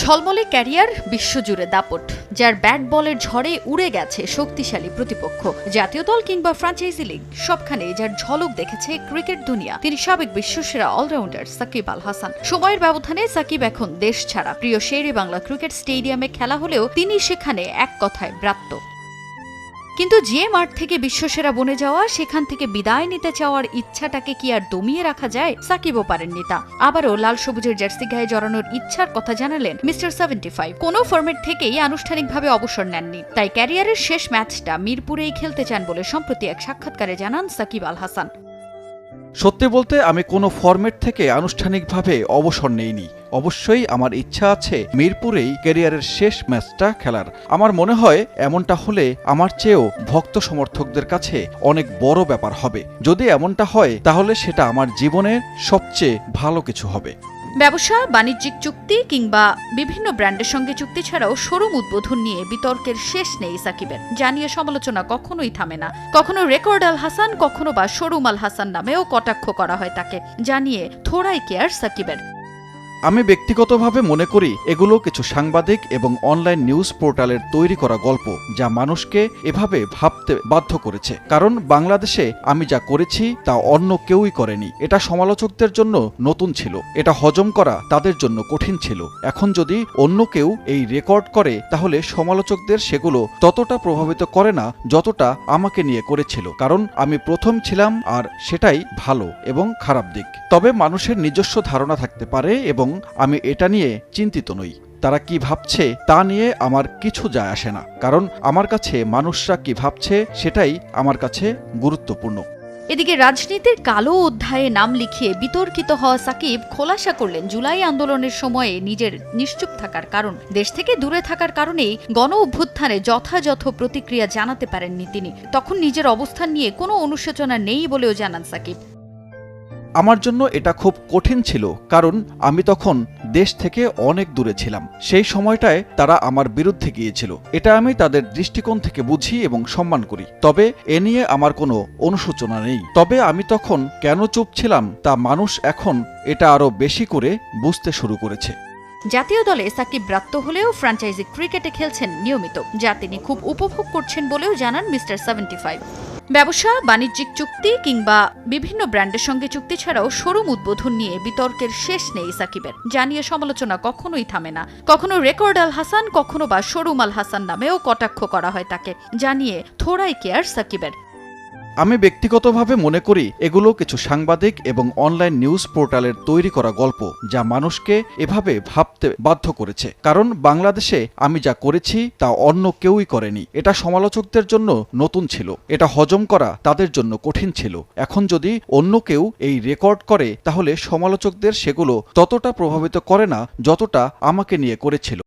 ঝলমলে ক্যারিয়ার বিশ্বজুড়ে দাপট, যার ব্যাট বলের ঝড়ে উড়ে গেছে শক্তিশালী প্রতিপক্ষ। জাতীয় দল কিংবা ফ্রাঞ্চাইজি লিগ সবখানে যার ঝলক দেখেছে ক্রিকেট দুনিয়া। তিনি সাবেক বিশ্বসেরা অলরাউন্ডার সাকিব আল হাসান। সময়ের ব্যবধানে সাকিব এখন দেশ ছাড়া। প্রিয় শেরে বাংলা ক্রিকেট স্টেডিয়ামে খেলা হলেও তিনি সেখানে এক কথায় ব্রাত্য। কিন্তু যে মাঠ থেকে বিশ্বসেরা বনে যাওয়া, সেখান থেকে বিদায় নিতে চাওয়ার ইচ্ছাটাকে কি আর দমিয়ে রাখা যায়? সাকিবও পারেননি তা আবারও লাল সবুজের জার্সি গায়ে জড়ানোর ইচ্ছার কথা জানালেন মিস্টার সেভেন্টি ফাইভ। কোনো ফর্মেট থেকেই আনুষ্ঠানিকভাবে অবসর নেননি। তাই ক্যারিয়ারের শেষ ম্যাচটা মিরপুরেই খেলতে চান বলে সম্প্রতি এক সাক্ষাৎকারে জানান সাকিব আল হাসান। সত্যি বলতে আমি কোনো ফরম্যাট থেকে আনুষ্ঠানিকভাবে অবসর নেইনি। অবশ্যই আমার ইচ্ছা আছে মিরপুরেই ক্যারিয়ারের শেষ ম্যাচটা খেলার। আমার মনে হয় এমনটা হলে আমার চেয়েও ভক্ত সমর্থকদের কাছে অনেক বড় ব্যাপার হবে। যদি এমনটা হয়, তাহলে সেটা আমার জীবনের সবচেয়ে ভালো কিছু হবে। ব্যবসা, বাণিজ্যিক চুক্তি কিংবা বিভিন্ন ব্র্যান্ডের সঙ্গে চুক্তি ছাড়াও শোরুম উদ্বোধন নিয়ে বিতর্কের শেষ নেই সাকিবের। জানিয়ে সমালোচনা কখনোই থামে না। কখনো রেকর্ড আল হাসান, কখনো বা শোরুম আল হাসান নামেও কটাক্ষ করা হয় তাকে। জানিয়ে থোড়াই কেয়ার সাকিবের। আমি ব্যক্তিগতভাবে মনে করি এগুলো কিছু সাংবাদিক এবং অনলাইন নিউজ পোর্টালের তৈরি করা গল্প যা মানুষকে এভাবে ভাবতে বাধ্য করেছে। কারণ বাংলাদেশে আমি যা করেছি তা অন্য কেউই করেনি। এটা সমালোচকদের জন্য নতুন ছিল। এটা হজম করা তাদের জন্য কঠিন ছিল। এখন যদি অন্য কেউ এই রেকর্ড করে, তাহলে সমালোচকদের সেগুলো ততটা প্রভাবিত করে না যতটা আমাকে নিয়ে করেছিল। কারণ আমি প্রথম ছিলাম আর সেটাই ভালো এবং খারাপ দিক। তবে মানুষের নিজস্ব ধারণা থাকতে পারে এবং আমি এটা নিয়ে চিন্তিত নই। তারা কি ভাবছে তা নিয়ে আমার কিছু যায় আসে না। কারণ আমার কাছে মানুষরা কি ভাবছে সেটাই আমার কাছে গুরুত্বপূর্ণ। এদিকে রাজনীতির কালো অধ্যায়ে নাম লিখিয়ে বিতর্কিত হওয়া সাকিব খোলাসা করলেন জুলাই আন্দোলনের সময়ে নিজের নিশ্চুপ থাকার কারণ। দেশ থেকে দূরে থাকার কারণেই গণ অভ্যুত্থানে যথাযথ প্রতিক্রিয়া জানাতে পারেননি তিনি। তখন নিজের অবস্থান নিয়ে কোনো অনুশোচনা নেই বলেও জানান সাকিব। আমার জন্য এটা খুব কঠিন ছিল, কারণ আমি তখন দেশ থেকে অনেক দূরে ছিলাম। সেই সময়টায় তারা আমার বিরুদ্ধে গিয়েছিল। এটা আমি তাদের দৃষ্টিকোণ থেকে বুঝি এবং সম্মান করি। তবে এ নিয়ে আমার কোনো অনুশোচনা নেই। তবে আমি তখন কেন চুপ ছিলাম তা মানুষ এখন এটা আরও বেশি করে বুঝতে শুরু করেছে। জাতীয় দলে সাকিব ব্রাত্য হলেও ফ্র্যাঞ্চাইজি ক্রিকেটে খেলছেন নিয়মিত, যা তিনি খুব উপভোগ করছেন বলেও জানান মিস্টার সেভেন্টি ফাইভ। ব্যবসা, বাণিজ্যিক চুক্তি কিংবা বিভিন্ন ব্র্যান্ডের সঙ্গে চুক্তি ছাড়াও শোরুম উদ্বোধন নিয়ে বিতর্কের শেষ নেই সাকিবের। জানিয়ে সমালোচনা কখনোই থামে না। কখনো রেকর্ড আল হাসান, কখনো বা শোরুম আল হাসান নামেও কটাক্ষ করা হয় তাকে। জানিয়ে থোড়াই কেয়ার সাকিবের। আমি ব্যক্তিগতভাবে মনে করি এগুলো কিছু সাংবাদিক এবং অনলাইন নিউজ পোর্টালের তৈরি করা গল্প যা মানুষকে এভাবে ভাবতে বাধ্য করেছে। কারণ বাংলাদেশে আমি যা করেছি তা অন্য কেউই করেনি। এটা সমালোচকদের জন্য নতুন ছিল। এটা হজম করা তাদের জন্য কঠিন ছিল। এখন যদি অন্য কেউ এই রেকর্ড করে, তাহলে সমালোচকদের সেগুলো ততটা প্রভাবিত করে না যতটা আমাকে নিয়ে করেছিল।